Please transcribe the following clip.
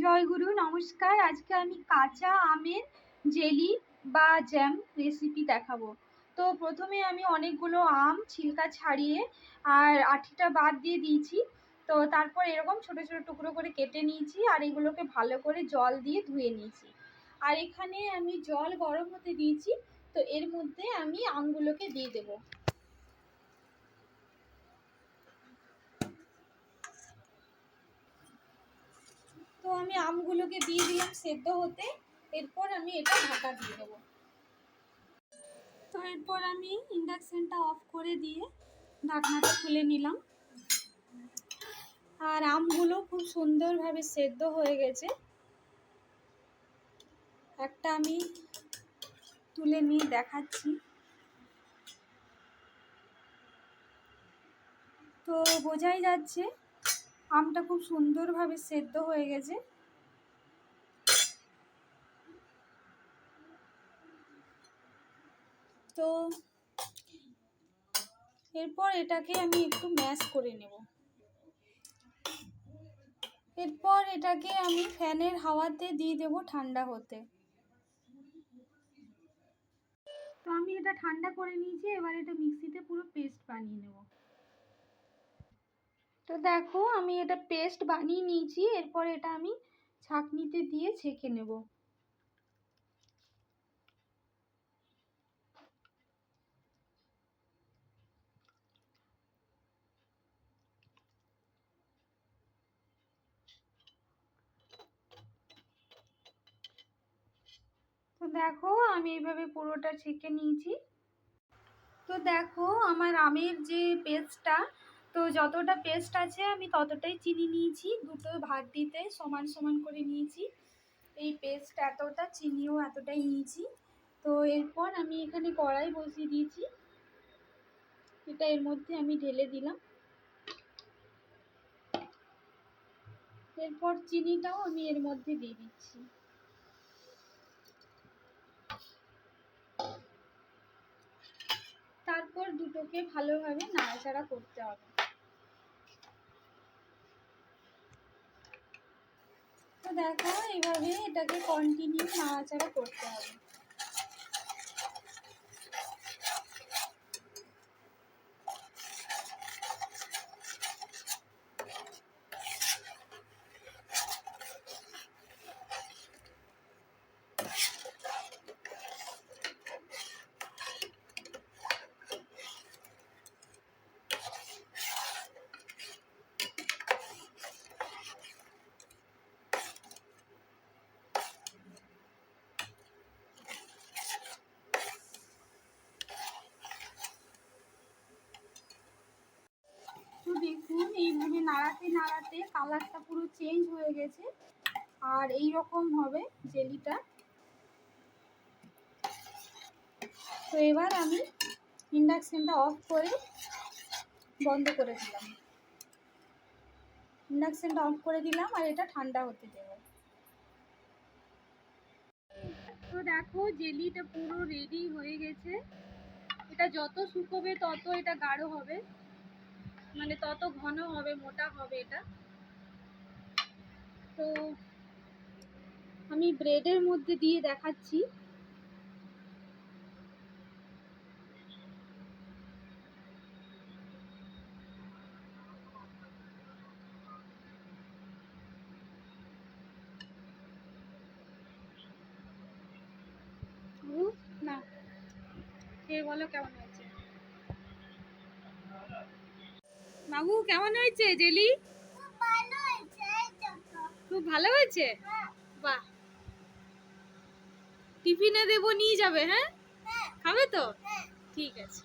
জয়গুরু, নমস্কার। আজকে আমি কাঁচা আমের জেলি বা জ্যাম রেসিপি দেখাবো। তো প্রথমে আমি অনেকগুলো আম ছিলকা ছাড়িয়ে আর আঠিটা বাদ দিয়ে দিয়েছি। তো তারপর এরকম ছোট ছোট টুকরো করে কেটে নিয়েছি আর এগুলোকে ভালো করে জল দিয়ে ধুয়ে নিয়েছি। আর এখানে আমি জল গরম হতে দিয়েছি। তো এর মধ্যে আমি আমগুলোকে দিয়ে দেবো তো আমি আমগুলোকে দিয়ে দিলাম সেদ্ধ হতে। এরপর আমি এটা ঢাকা দিয়ে দেবো। তো এরপর আমি ইন্ডাকশানটা অফ করে দিয়ে ঢাকনাটা খুলে নিলাম। আর আমগুলো খুব সুন্দরভাবে সেদ্ধ হয়ে গেছে। একটা আমি তুলে নিয়ে দেখাচ্ছি। তো বোঝাই যাচ্ছে, আমটা খুব সুন্দরভাবে সেদ্ধ হয়ে গেছে। তো এরপর এটাকে আমি একটু ম্যাশ করে নেব। এরপর এটাকে আমি ফ্যানের হাওয়াতে দিয়ে দেব ঠান্ডা হতে। তো আমি এটা ঠান্ডা করে নিয়েছি, এবার এটা মিক্সিতে পুরো পেস্ট বানিয়ে নেব। তো দেখো, আমি এটা পেস্ট বানিয়ে নিয়েছি, এরপর এটা আমি ছাঁকনিতে দিয়ে ছেঁকে নেব। দেখো আমি এইভাবে পুরোটা ছেঁকে নিয়েছি। তো দেখো আমার আমের যে পেস্টটা, তো যতটা পেস্ট আছে আমি ততটাই চিনি নিয়েছি, দুটো ভাত দিতে সমান সমান করে নিয়েছি। এই পেস্ট এতটা চিনিও এতটাই নিয়েছি। তো এরপর আমি এখানে কড়াই বসিয়ে দিয়েছি। এটা এর মধ্যে আমি ঢেলে দিলাম। এরপর চিনিটাও আমি এর মধ্যে দিয়ে দিচ্ছি তারপর দুটোকে ভালোভাবে নাড়াচাড়া করতে হবে। তো দেখো এভাবে এটাকে কন্টিনিউ নাড়াচাড়া করতে হবে তো দেখুন নাড়াতে নাড়াতে কালারটা পুরো চেঞ্জ হয়ে গেছে। আর এই রকম হবে জেলিটা। তো এবার আমি ইন্ডাকশানটা অফ করে বন্ধ করে দিলাম। ইন্ডাকশানটা অফ করে দিলাম আর এটা ঠান্ডা হতে দেব। তো দেখো জেলিটা পুরো রেডি হয়ে গেছে। এটা যত শুকোবে তত এটা গাঢ় হবে। মানে তত ঘন হবে, মোটা হবে এটা। তো আমি ব্রেডের মধ্যে দিয়ে দেখাচ্ছি। না। খেয়ে বলো কেমন মাগু কেমন হয়েছে জেলি? খুব ভালো হয়েছে? বাহ। টিফিনে দেবো নিয়ে যাবে হ্যাঁ? খাবে তো? ঠিক আছে।